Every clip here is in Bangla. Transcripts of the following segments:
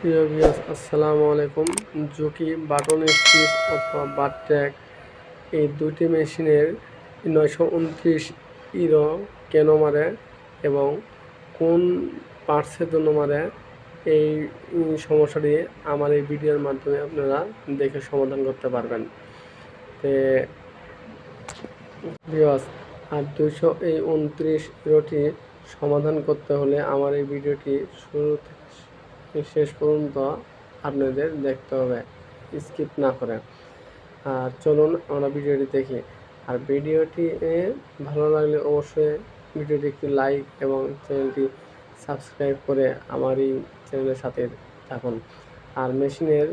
প্রিয় ভিউয়ার্স, আসসালামু আলাইকুম। জুকি বাটন স্টিচ অথবা বাটট্যাগ এই দুটি মেশিনের নয়শো উনত্রিশ ইরো কেন মারে এবং কোন পার্টসের জন্য মারে, এই সমস্যাটি আমার এই ভিডিওর মাধ্যমে আপনারা দেখে সমাধান করতে পারবেন। তে ভিউয়ার্স, আর দুইশো এই উনত্রিশ ইরোটি সমাধান করতে হলে আমার এই ভিডিওটি শুরু থেকে শেষ পর্যন্ত আপনাদের দেখতে হবে। স্কিপ না করে। আর চলুন আমরা ভিডিওটি দেখি। আর ভিডিওটি ভালো লাগলে অবশ্যই ভিডিওটি একটি লাইক এবং চ্যানেলটি সাবস্ক্রাইব করে আমার এই চ্যানেলের সাথে থাকুন। আর মেশিনের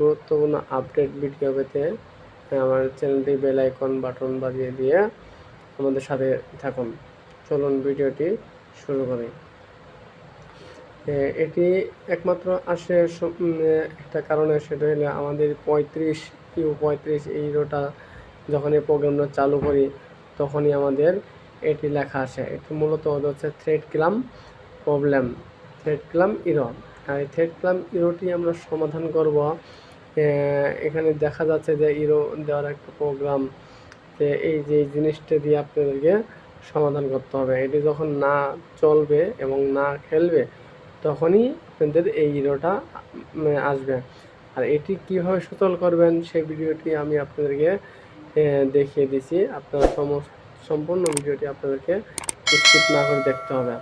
গুরুত্বপূর্ণ আপডেট ভিডিও পেতে আমার চ্যানেলটি বেল আইকন বাটন বাজিয়ে দিয়ে আমাদের সাথে থাকুন। চলুন ভিডিওটি শুরু করি। এটি একমাত্র আসে একটা কারণে সেটা হলো আমাদের পঁয়ত্রিশ ইউ পঁয়ত্রিশ এই রোটা যখন এই প্রোগ্রামটা চালু করি, তখনই আমাদের এটি লেখা আসে। এটি মূলত হচ্ছে thread clump problem thread clump error আর এই থ্রেড ক্লাম ইরোটি আমরা সমাধান করব এখানে দেখা যাচ্ছে যে ইরো দেওয়ার একটা প্রোগ্রাম যে এই যে জিনিসটা দিয়ে আপনাদেরকে সমাধান করতে হবে। এটি যখন না চলবে এবং না খেলবে তখনই আপনাদের এই ইরোটা আসবে। আর এটি কীভাবে সচল করবেন সেই ভিডিওটি আমি আপনাদেরকে দেখিয়ে দিছি আপনারা সমস্ত, সম্পূর্ণ ভিডিওটি আপনাদেরকে স্কিপ না করে দেখতে হবে।